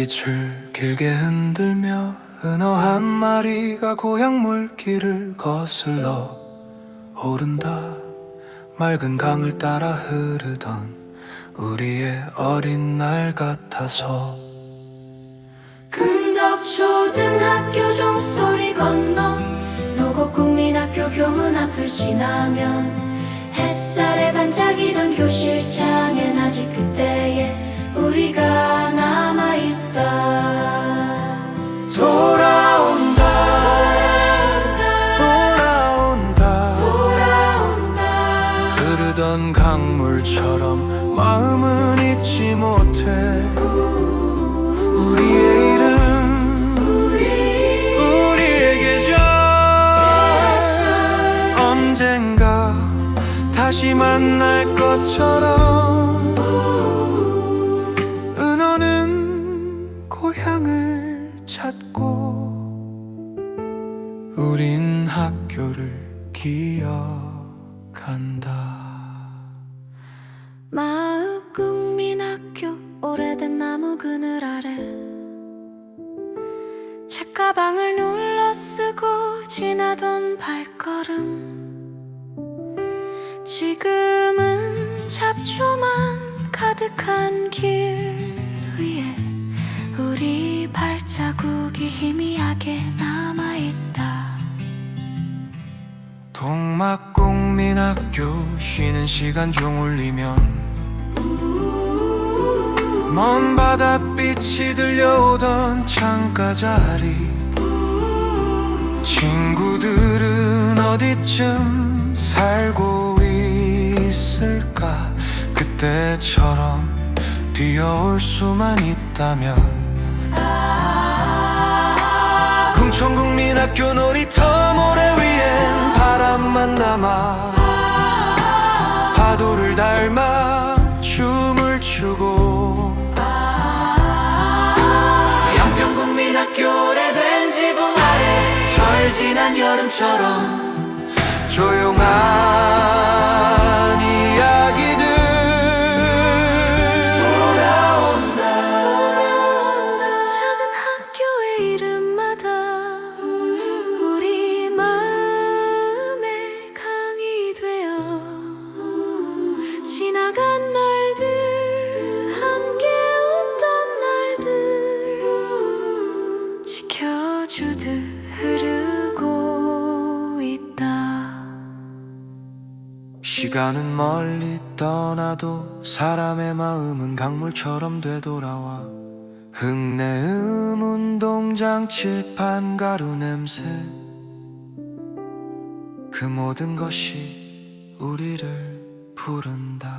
바닷빛을 길게 흔들며 은어 한 마리가 고향 물길을 거슬러 오른다. 맑은 강을 따라 흐르던 우리의 어린 날 같아서. 금덕초등학교 종소리 건너 노곡 국민학교 교문 앞을 지나면 햇살에 반짝이 흐르던 강물처럼 마음은 잊지 못해. 우리의 이름 우리의 계절 언젠가 다시 만날 것처럼 은호는 고향을 찾고 우린 학교를 기억한다 마읍국민학교 오래된 나무 그늘 아래. 책가방을 눌러 쓰고 지나던 발걸음. 지금은 잡초만 가득한 길 위에 우리 발자국이 희미하게 남아있다 동막국민학교 쉬는 시간 종 울리면 먼 바닷빛이 들려오던 창가 자리. 친구들은 어디쯤 살고 있을까? 그때처럼 뛰어올 수만 있다면. 금천국민학교 놀이터 모래 남아 파도를 닮아 춤을 추고 양평국민학교 오래된 지붕 아래 절 지난 여름처럼 조용한 지나간 날들 함께 웃던 날들 지켜주듯 흐르고 있다. 시간은 멀리 떠나도 사람의 마음은 강물처럼 되돌아와. 흙내음 운동장 칠판 가루 냄새. 그 모든 것이 우리를 부른다.